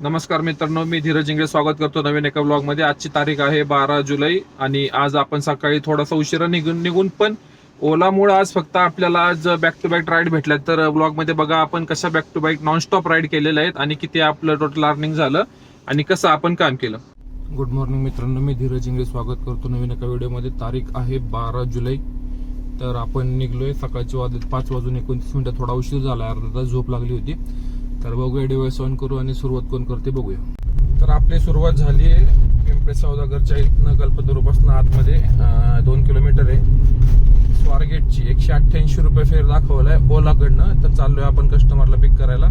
नमस्कार मित्रांनो मी धीरज इंगळे स्वागत करतो नवीन एका ब्लॉगमध्ये आजची तारीख आहे बारा जुलै आणि आज आपण सकाळी थोडासा उशिरा निघून निघून पण ओलामुळे आज फक्त आपल्याला आज बॅक टू बॅक राईड भेटल्या तर ब्लॉगमध्ये बघा आपण कशा back to back non-stop ride केलेल्या आहेत आणि किती आपलं टोटल अर्निंग झालं आणि कसं आपण काम केलं. गुड मॉर्निंग मित्रांनो मी धीरज इंगळे स्वागत करतो नवीन एका व्हिडिओमध्ये तारीख आहे बारा जुलै. तर आपण निघलोय. सकाळची वाजत पाच वाजून एकोणतीस मिनिटं. थोडा उशीर झाला. अर्धा झोप लागली होती. तर बघूया डिवाइस ऑन करू आणि सुरुवात कोण करते बघूया. तर आपली सुरुवात झाली आहे पिंपळे सौदागरच्या इथनं कल्पतरूपासून आतमध्ये दोन किलोमीटर आहे. स्वारगेटची एकशे अठ्ठ्याऐंशी रुपये फेर दाखवलाय ओलाकडनं तर चाललोय आपण कस्टमरला पिक करायला.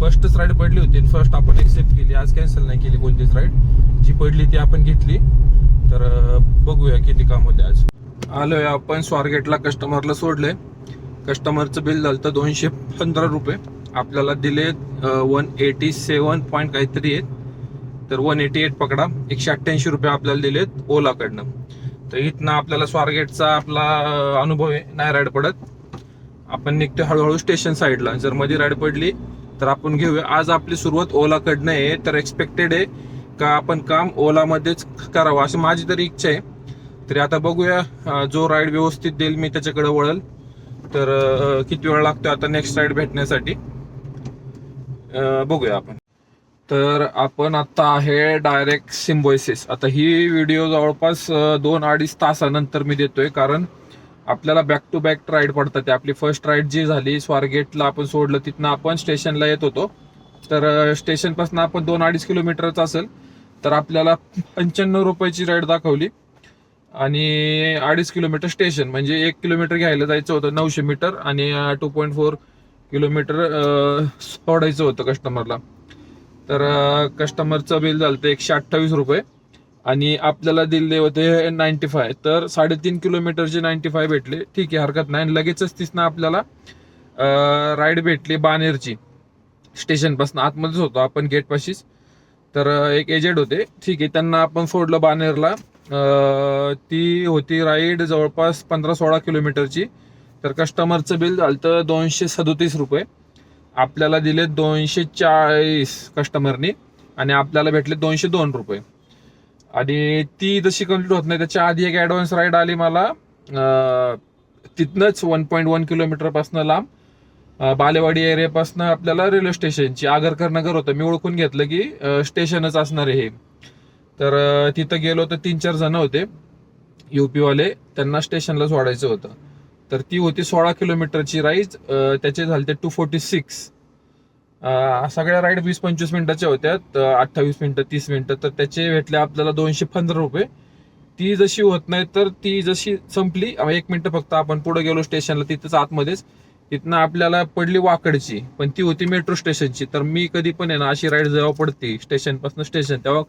फर्स्टच राईड पडली होती फर्स्ट आपण एक्सेप्ट केली. आज कॅन्सल नाही केली कोणतीच राईड जी पडली ती आपण घेतली. तर बघूया किती काम होते आज. आलोय आपण स्वारगेटला. कस्टमरला सोडले कस्टमरचं बिल झालं तर दोनशे पंधरा रुपये. आपल्याला दिले वन एटी सेवन पॉईंट काहीतरी आहेत. तर वन एटी एट पकडा. एकशे अठ्ठ्याऐंशी रुपये आपल्याला दिलेत ओलाकडनं. तर इथनं आपल्याला स्वारगेटचा आपला अनुभव आहे. नाही राईड पडत. आपण निघतो हळूहळू स्टेशन साईडला. जर मध्ये राईड पडली तर आपण घेऊया. आज आपली सुरुवात ओलाकडनं आहे. तर एक्सपेक्टेड आहे का आपण काम ओलामध्येच करावं? अशी माझी तरी इच्छा आहे. तरी आता बघूया जो राईड व्यवस्थित देईल मी त्याच्याकडे वळल. तर किती वेळ लागतो आता नेक्स्ट राईड भेटण्यासाठी? बघूया आपण. तर आपण आता आहे डायरेक्ट सिम्बोयसिस आता ही व्हिडिओ जवळपास दोन अडीच तासानंतर मी देतोय. कारण आपल्याला बॅक टू बॅक राईड पडतात. ते आपली फर्स्ट राईड जी झाली स्वारगेटला आपण सोडलं तिथनं आपण स्टेशनला येत होतो. तर स्टेशनपासून आपण दोन अडीच किलोमीटरच असेल तर आपल्याला पंच्याण्णव रुपयाची राईड दाखवली. आणि अडीच किलोमीटर स्टेशन म्हणजे एक किलोमीटर घ्यायला जायचं होतं नऊशे मीटर आणि टू पॉईंट फोर किलोमीटर सोडायचं होतं कस्टमरला तर कस्टमरचं बिल झालं होतं एकशे अठ्ठावीस रुपये आणि आपल्याला दिले होते नाईन्टी फाय तर साडेतीन किलोमीटरचे नाईन्टी फाय भेटले. ठीक आहे हरकत नाही. आणि लगेचच तिथनं आपल्याला राईड भेटली बानेरची. स्टेशनपासून आतमध्येच होतो आपण गेटपाशीच तर एक एजेड होते. ठीक आहे त्यांना आपण सोडलं बानेरला. ती होती राईड जवळपास पंधरा सोळा किलोमीटरची. तर कस्टमरचं बिल झालं तर दोनशे सदोतीस रुपये. आपल्याला दिले दोनशे चाळीस कस्टमरनी आणि आपल्याला भेटले दोनशे दोन रुपये. आणि ती जशी कंप्लीट होत नाही त्याच्या आधी एक ॲडव्हान्स राईड आली मला तिथनंच वन पॉईंट वन किलोमीटरपासनं लांब बालेवाडी एरियापासून आपल्याला रेल्वे स्टेशनची आगरकर नगर होतं. मी ओळखून घेतलं की स्टेशनच असणार आहे हे. तर तिथं गेलो तर तीन चार जण होते. युपीवाले त्यांना स्टेशनला सोडायचं होतं. तर ती होती सोळा किलोमीटरची राईड त्याचे झाले ते टू फोर्टी सिक्स सगळ्या राईड वीस पंचवीस मिनिटाच्या होत्या अठ्ठावीस मिनिटं तीस मिनिटं तर त्याचे भेटले आपल्याला दोनशे पंधरा रुपये. ती जशी होत नाही तर ती जशी संपली एक मिनिट फक्त आपण पुढे गेलो स्टेशनला तिथंच आतमध्येच. तिथनं आपल्याला पडली वाकडची पण ती होती मेट्रो स्टेशनची तर मी कधी पण आहे ना अशी राईड जेव्हा पडते स्टेशनपासून स्टेशन तेव्हा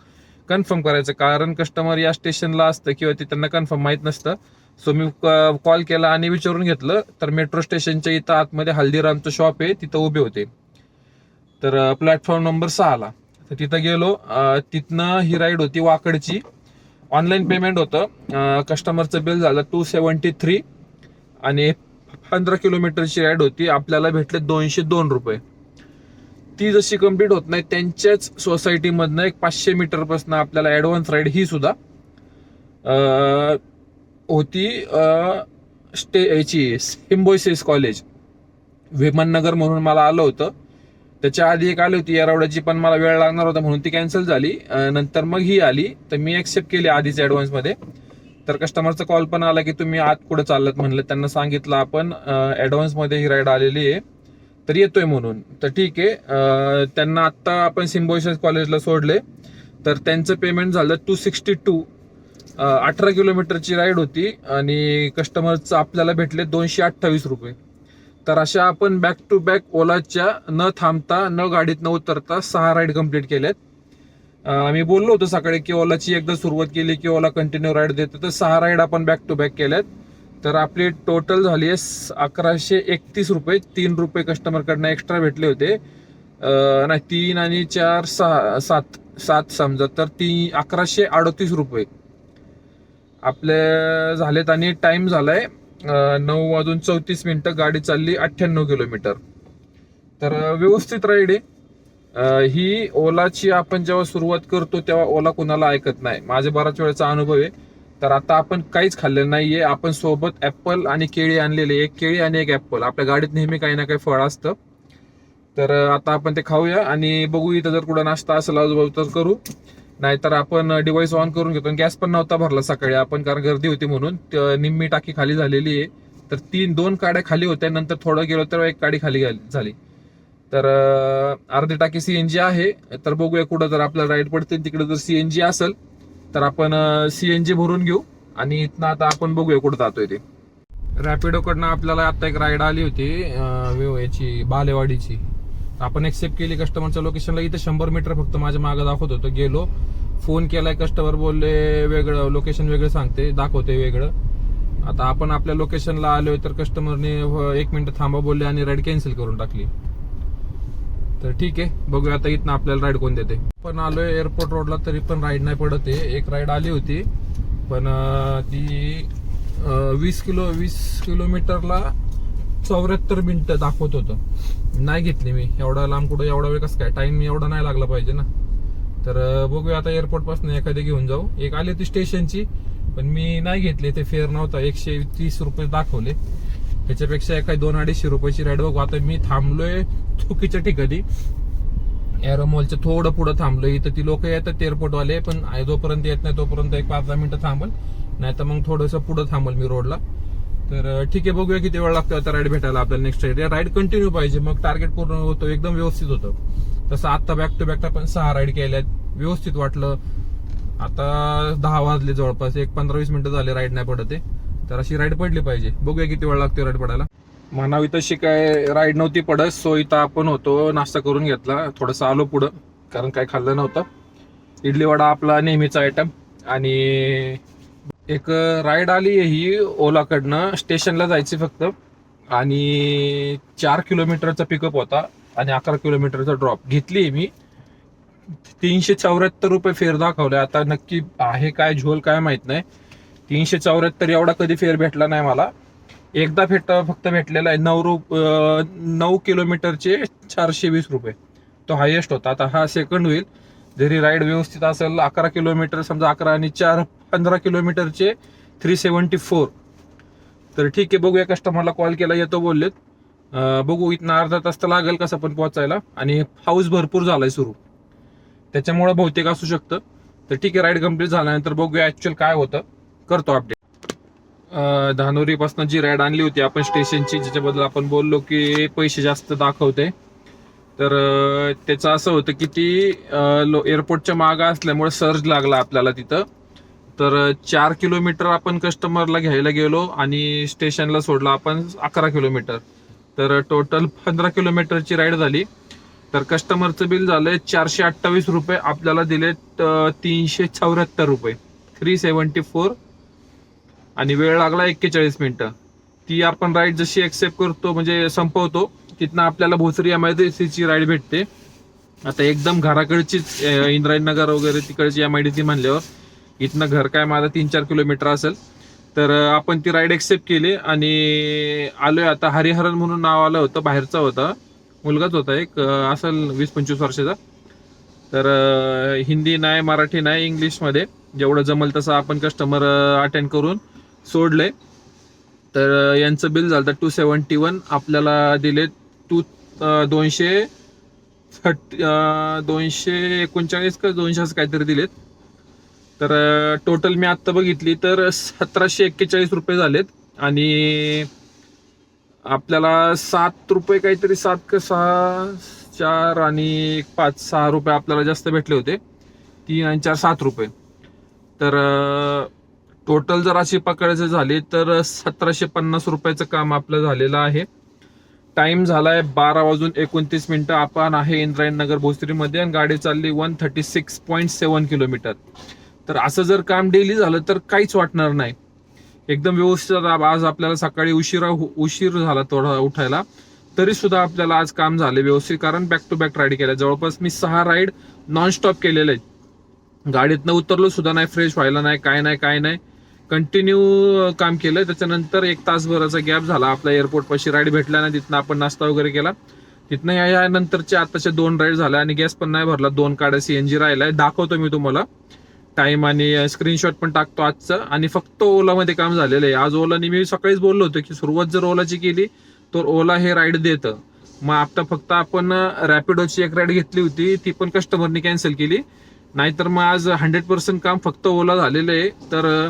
कन्फर्म करायचं. कारण कस्टमर या स्टेशनला असतं किंवा ते त्यांना कन्फर्म माहीत नसतं. सो मी कॉल केला आणि विचारून घेतलं तर मेट्रो स्टेशनच्या इथं आतमध्ये हल्दीरामचं शॉप आहे तिथं उभे होते. तर प्लॅटफॉर्म नंबर सहाला तर तिथं गेलो तिथनं ही राईड होती वाकडची. ऑनलाईन पेमेंट होतं. कस्टमरचं बिल झालं टू सेवन्टी थ्री आणि पंधरा किलोमीटरची राईड होती. आपल्याला भेटले दोनशे दोन रुपये. ती जशी कंप्लीट होत नाही त्यांच्याच सोसायटीमधनं एक पाचशे मीटरपासून आपल्याला ॲडव्हान्स राईड ही सुद्धा होती स्टे याची सिम्बोयसिस कॉलेज. विमाननगर म्हणून मला आलं होतं. त्याच्या आधी एक आली होती येरवड्याची पण मला वेळ लागणार होता म्हणून ती कॅन्सल झाली. नंतर मग ही आली. तर मी ॲक्सेप्ट केली आधीच ॲडव्हान्समध्ये तर कस्टमरचा कॉल पण आला की तुम्ही आत कुठं चाललात म्हणलं. त्यांना सांगितलं आपण ॲडव्हान्समध्ये ही राईड आलेली आहे. तर येतोय म्हणून. तर ठीक आहे. त्यांना आत्ता आपण सिम्बोसिस कॉलेजला सोडले तर त्यांचं पेमेंट झालं टू सिक्स्टी टू अठरा किलोमीटरची राईड होती आणि कस्टमरचं आपल्याला भेटले दोनशे अठ्ठावीस रुपये. तर अशा आपण बॅक टू बॅक ओलाच्या न थांबता न गाडीत न उतरता सहा राईड कंप्लीट केल्यात अं, मी बोललो होतो सकाळी की ओलाची एकदा सुरुवात केली की ओला कंटिन्यू राईड देतो. तर सहा राईड आपण बॅक टू बॅक केल्यात तर आपली टोटल झाली आहे अकराशे एकतीस रुपये. तीन रुपये कस्टमरकडनं एक्स्ट्रा भेटले होते. नाही तीन आणि चार सहा सात सात समजा. तर ती अकराशे अडतीस रुपये. आपले झालेत आणि टाइम झालाय नऊ वाजून चौतीस मिनिटं गाडी चालली अठ्ठ्याण्णव किलोमीटर. तर व्यवस्थित राईड आहे ही ओलाची आपण जेव्हा सुरुवात करतो तेव्हा ओला कोणाला ऐकत नाही. माझे बराच वेळेचा अनुभव आहे. तर आता आपण काहीच खाल्लेलं नाहीये. आपण सोबत ऍपल आणि केळी आणलेले एक केळी आणि एक ऍपल. आपल्या गाडीत नेहमी काही ना काही फळ असतं. तर आता आपण ते खाऊया आणि बघू इथं जर कुठं नाश्ता असेल आजूबाजू तर करू. नाहीतर आपण डिव्हाइस ऑन करून घेतो. गॅस पण नव्हता भरला सकाळी. आपण कारण गर्दी होती म्हणून निम्मी टाकी खाली झालेली आहे. तर तीन दोन काड्या खाली होत्या. नंतर थोडं गेलो तर एक काडी खाली झाली. तर अर्धी टाकी सीएनजी आहे. तर बघूया कुठं जर आपल्याला राईड पडते तिकडे जर सीएनजी असेल तर आपण सीएनजी भरून घेऊ. आणि इथनं आता आपण बघूया कुठं जातोय ते. रॅपिडोकडनं आपल्याला आता एक राईड आली होती याची बालेवाडीची. आपण एक्सेप्ट केली कस्टमरच्या लोकेशनला इथे शंभर मीटर फक्त माझ्या मागे दाखवत होतं. गेलो फोन केलाय कस्टमर बोलले वेगळं लोकेशन वेगळं सांगते दाखवते वेगळं. आता आपण आपल्या लोकेशनला आलोय तर कस्टमरने एक मिनिट थांबा बोलले आणि राईड कॅन्सल करून टाकली. तर ठीक आहे बघूया आता इथनं आपल्याला राईड कोण देते. पण आलोय एअरपोर्ट रोडला तरी पण राईड नाही पडत आहे. एक राईड आली होती पण ती वीस किलो वीस किलोमीटरला चौऱ्याहत्तर मिनिटं दाखवत होतं. नाही घेतली मी. एवढा लांब कुठं एवढा वेळ कसं काय? टाइम एवढा नाही लागला पाहिजे ना. तर बघूया आता एअरपोर्टपासून एखादी घेऊन जाऊ. एक आली होती स्टेशनची पण मी नाही घेतली. ते फेअर नव्हता. एकशे तीस रुपये दाखवले. त्याच्यापेक्षा एखादी दोन अडीचशे रुपयाची राईड बघू. आता मी थांबलोय चुकीच्या ठिकाणी. एरोमॉलच्या थोडं पुढं थांबलोय. इथं ती लोक येतात एअरपोर्टवाले पण जोपर्यंत येत नाही तोपर्यंत एक पाच दहा मिनिटं थांबल. नाही तर मग थोडंसं पुढं थांबल मी रोडला तर ठीक आहे बघूया किती वेळ लागतो आता राईड भेटायला आपल्याला नेक्स्ट राईड राईड कंटिन्यू पाहिजे. मग टार्गेट पूर्ण होतो एकदम व्यवस्थित होतं. तसं आता बॅक टू बॅक आपण सहा राईड केल्यात. व्यवस्थित वाटलं. आता दहा वाजले जवळपास. एक पंधरा वीस मिनिटं झाले राईड नाही पडत आहे. तर अशी राईड पडली पाहिजे. बघूया किती वेळ लागतो राईड पडायला. म्हणावी तशी काय राईड नव्हती पडत. सो इथं आपण होतो नाश्ता करून घेतला. थोडंसं आलो पुढं कारण काय खाल्लं नव्हतं. इडली वडा आपला नेहमीचा आयटम आणि एक राईड आली आहे ही ओलाकडनं. स्टेशनला जायची फक्त. आणि चार किलोमीटरचा पिकअप होता आणि अकरा किलोमीटरचा ड्रॉप घेतली मी. तीनशे चौऱ्याहत्तर रुपये फेर दाखवले. आता नक्की आहे काय झोल काय माहीत नाही. तीनशे चौऱ्याहत्तर एवढा कधी फेर भेटला नाही मला. एकदा भेट फक्त भेटलेला आहे नऊ रुप नऊ किलोमीटरचे चारशे वीस रुपये. तो हायेस्ट होता. आता हा सेकंड होईल. जरी राईड व्यवस्थित असेल अकरा किलोमीटर समजा अकरा आणि चार पंधरा किलोमीटरचे थ्री सेवन्टी फोर तर ठीक आहे बघूया कस्टमरला कॉल केला येतो बोललेत. बघू इथनं अर्धा तास तर लागेल कसं पण पोहोचायला. आणि पाऊस भरपूर झालाय सुरू. त्याच्यामुळे बहुतेक असू शकतं. तर ठीक आहे राईड कंप्लीट झाल्यानंतर बघूया ऍक्च्युअल काय होतं. करतो अपडेट धानोरीपासून जी राईड आणली होती आपण स्टेशनची ज्याच्याबद्दल आपण बोललो की पैसे जास्त दाखवते. तर त्याचं असं होतं की ती लो- एअरपोर्टच्या मागं असल्यामुळे सर्ज लागला आपल्याला तिथं. तर चार किलोमीटर आपण कस्टमरला घ्यायला गेलो आणि स्टेशनला सोडला आपण अकरा किलोमीटर तर टोटल पंधरा किलोमीटरची राईड झाली. तर कस्टमरचं बिल झालंय चारशे अठ्ठावीस रुपये. आपल्याला दिलेत तीनशे चौऱ्याहत्तर रुपये. थ्री सेवन्टी फोर आणि वेळ लागला एक्केचाळीस मिनिटं. ती आपण राईड जशी एक्सेप्ट करतो म्हणजे संपवतो तिथनं आपल्याला भोसरी एम आय डी ची राईड भेटते. आता एकदम घराकडचीच इंद्रायणनगर वगैरे तिकडची एम आय डी सी म्हणल्यावर इथनं घर काय माझं तीन चार किलोमीटर असेल. तर आपण ती राईड एक्सेप्ट केली आणि आलोय आता हरिहरन म्हणून नाव आलं होतं बाहेरचा होता. मुलगाच होता एक असेल वीस पंचवीस वर्षाचा. तर हिंदी नाही मराठी नाही इंग्लिशमध्ये. जेवढं जमल तसं आपण कस्टमर अटेंड करून सोडले तर यांचं बिल झालं टू सेवन्टी वन आपल्याला दिले टू दोनशे थर्टी दोनशे एकोणचाळीस का दोनशे असं काहीतरी दिलेत. तर टोटल मी आत्ता बघितली तर सतराशे एक्केचाळीस रुपये झालेत. आणि आपल्याला सात रुपये काहीतरी सात का सहा चार आणि एक पाच सहा रुपये आपल्याला जास्त भेटले होते. तीन आणि चार सात रुपये. तर टोटल जर अशी पकडायचं झाले तर सतराशे पन्नास रुपयाचं काम आपलं झालेलं आहे. टाइम झालाय बारा वाजून एकोणतीस मिनिटं. आपण आहे इंद्रायण नगर भोसरीमध्ये आणि गाडी चालली one thirty six point seven kilometre. तर असं जर काम डेली झालं तर काहीच वाटणार नाही. एकदम व्यवस्थित आज आपल्याला सकाळी उशिरा हो, उशीर झाला थोडा उठायला. तरी सुद्धा आपल्याला आज काम झाले व्यवस्थित कारण बॅक टू बॅक राईड केल्या. जवळपास मी सहा राईड नॉनस्टॉप केलेले आहेत. गाडीतनं उतरलो सुद्धा नाही फ्रेश व्हायला नाही काय नाही काय नाही. कंटिन्यू काम केलं. त्याच्यानंतर एक तासभराचा गॅप झाला. आपला एअरपोर्ट पाशी राईड भेटला ना तिथनं आपण नाश्ता वगैरे केला. तिथनं या या नंतरचे आताचे दोन राईड झाले आणि गॅस पण नाही भरला. दोन काड्या सीएनजी राहिलाय. दाखवतो मी तुम्हाला. टाइम आणि स्क्रीनशॉट पण टाकतो आजचं. आणि फक्त ओलामध्ये काम झालेलं आहे. आज ओलाने मी सकाळीच बोललो होतो की सुरुवात जर ओलाची केली तर ओला हे राईड देतं. मग आता फक्त आपण रॅपिडोची एक राईड घेतली होती. ती पण कस्टमरनी कॅन्सल केली. नाहीतर मग आज हंड्रेड पर्सेंट काम फक्त ओला झालेलं आहे. तर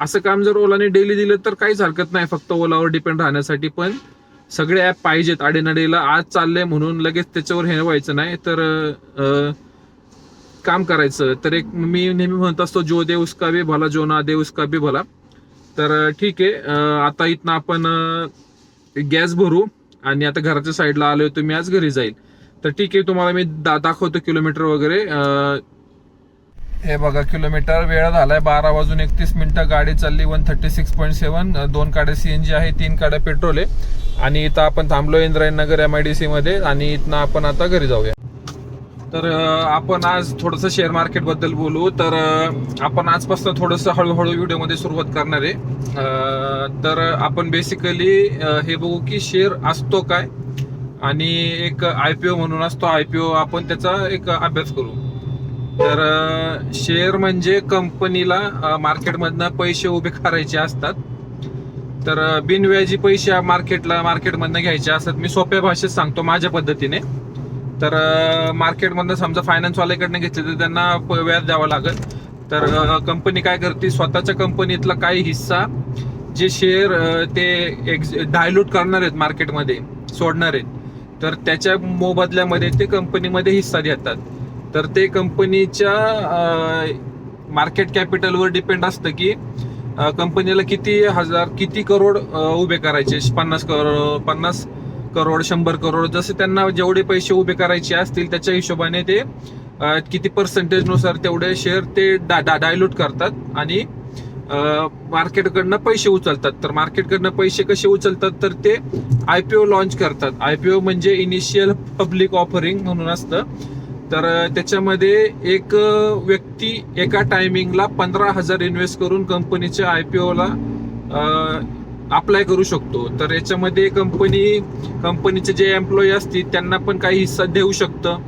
असं काम जर ओलाने डेली दिलं तर काहीच हरकत नाही फक्त ओलावर डिपेंड राहण्यासाठी. पण सगळे ॲप पाहिजेत आडेनडीला. आज चाललंय म्हणून लगेच त्याच्यावर हे व्हायचं नाही तर काम करायचं. तर एक मी नेहमी म्हणत असतो जो दे उसका भी भला जो ना दे उसका भी भला. तर ठीक आहे आता इथनं आपण गॅस भरू आणि आता घराच्या साईडला आलोय तुम्ही आज घरी जाईल. तर ठीक आहे तुम्हाला मी दा दाखवतो किलोमीटर वगैरे. हे बघा किलोमीटर वेळ झालाय बारा वाजून एकतीस मिनिटं गाडी चालली one thirty six point seven दोन काड्या सीएनजी आहे तीन काड्या पेट्रोल आहे. आणि इथं आपण थांबलो Indrayannagar M I D C मध्ये आणि इथनं आपण आता घरी जाऊया. तर आपण आज थोडंसं शेअर मार्केटबद्दल बोलू. तर आपण आजपासून थोडंसं हळूहळू व्हिडिओमध्ये सुरुवात करणार आहे. तर आपण बेसिकली हे बघू की शेअर असतो काय? आणि एक आयपीओ म्हणून असतो. आयपीओ आपण त्याचा एक अभ्यास करू. तर शेअर म्हणजे कंपनीला मार्केटमधनं पैसे उभे करायचे असतात. तर बिनव्याजी पैसे मार्केटला मार्केटमधनं घ्यायचे असतात. मी सोप्या भाषेत सांगतो माझ्या पद्धतीने. तर मार्केटमधनं समजा फायनान्सवाल्याकडनं घेतले तर त्यांना प- व्याज द्यावं लागेल. तर कंपनी काय करते? स्वतःच्या कंपनीतला काही हिस्सा जे शेअर ते एक्झ डायल्यूट करणार आहेत मार्केटमध्ये सोडणार आहेत. तर त्याच्या मोबदल्यामध्ये ते कंपनीमध्ये हिस्सा देतात. तर ते कंपनीच्या मार्केट कॅपिटलवर डिपेंड असतं की कंपनीला किती हजार किती करोड उभे करायचे? पन्नास करोड पन्नास करोड शंभर करोड जसे त्यांना जेवढे पैसे उभे करायचे असतील त्याच्या हिशोबाने ते किती पर्सेंटेजनुसार तेवढे शेअर ते डायल्यूट करतात आणि मार्केटकडनं पैसे उचलतात. तर मार्केटकडनं पैसे कसे उचलतात? तर ते आय पी ओ लॉन्च करतात. आय पी ओ म्हणजे इनिशियल पब्लिक ऑफरिंग म्हणून असतं. तर त्याच्यामध्ये एक व्यक्ती एका टायमिंगला पंधरा हजार इन्व्हेस्ट करून कंपनीच्या आय पी ओला अप्लाय करू शकतो. तर याच्यामध्ये कंपनी कंपनीचे जे एम्प्लॉई असतील त्यांना पण काही हिस्सा देऊ शकतं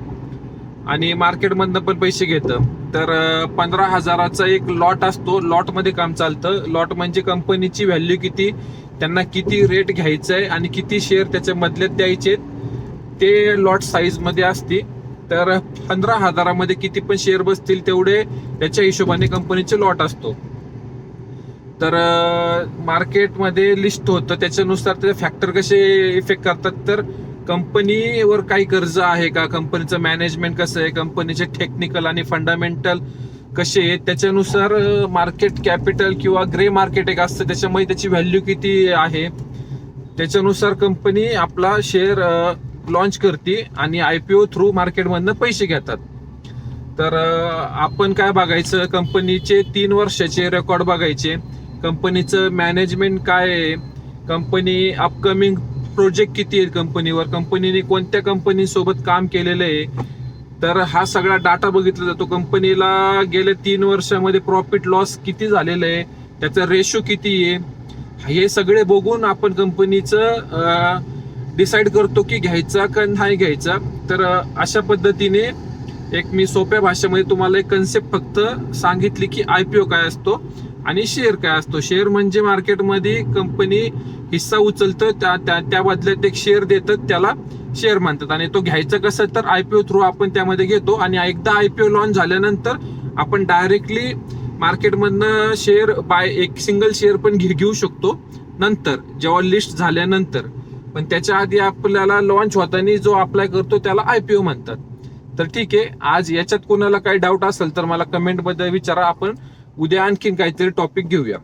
आणि मार्केटमधनं पण पैसे घेतं. तर पंधरा हजाराचा एक लॉट असतो. लॉटमध्ये काम चालतं. लॉट म्हणजे कंपनीची व्हॅल्यू किती त्यांना किती रेट घ्यायचा आहे आणि किती शेअर त्याच्यामधले द्यायचे ते लॉट साईजमध्ये असते तर पंधरा हजारामध्ये किती पण शेअर बसतील तेवढे त्याच्या हिशोबाने कंपनीचे लॉट असतो. तर मार्केटमध्ये लिस्ट होतं त्याच्यानुसार ते फॅक्टर कसे इफेक्ट करतात तर कंपनीवर काही कर्ज आहे का? कंपनीचं मॅनेजमेंट कसं आहे? कंपनीचे टेक्निकल आणि फंडामेंटल कसे आहेत? त्याच्यानुसार मार्केट कॅपिटल किंवा ग्रे मार्केट एक असतं त्याच्यामध्ये त्याची व्हॅल्यू किती आहे? त्याच्यानुसार कंपनी आपला शेअर लॉन्च करते आणि आय पी ओ थ्रू मार्केटमधनं पैसे घेतात. तर आपण काय बघायचं? कंपनीचे तीन वर्षाचे रेकॉर्ड बघायचे. कंपनीचं मॅनेजमेंट काय आहे? कंपनी अपकमिंग प्रोजेक्ट किती आहेत कंपनीवर? कंपनीने कोणत्या कंपनीसोबत काम केलेलं आहे? तर हा सगळा डाटा बघितला जातो. कंपनीला गेल्या तीन वर्षामध्ये प्रॉफिट लॉस किती झालेलं आहे? त्याचा रेशो किती आहे? हे सगळे बघून आपण कंपनीचं डिसाईड करतो की घ्यायचा का नाही घ्यायचा. तर अशा पद्धतीने एक मी सोप्या भाषेमध्ये तुम्हाला एक कन्सेप्ट फक्त सांगितली की आय पी ओ काय असतो आणि शेअर काय असतो. शेअर म्हणजे मार्केटमध्ये कंपनी हिस्सा उचलतं त्या त्या त्या बदल्यात एक शेअर देतात त्याला शेअर म्हणतात. आणि तो घ्यायचा कसं तर आय पी ओ थ्रू आपण त्यामध्ये घेतो आणि एकदा आय पी ओ लॉन्च झाल्यानंतर आपण डायरेक्टली मार्केटमधनं शेअर बाय एक सिंगल शेअर पण घेऊ शकतो. नंतर जेव्हा लिस्ट झाल्यानंतर. पण त्याच्या आधी आपल्याला लॉन्च होताना जो अप्लाय करतो त्याला आयपीओ म्हणतात. तर ठीक आहे आज याच्यात कोणाला काही डाऊट असेल तर मला कमेंटमध्ये विचारा आपण उद्या आणखीन काहीतरी टॉपिक घेऊया.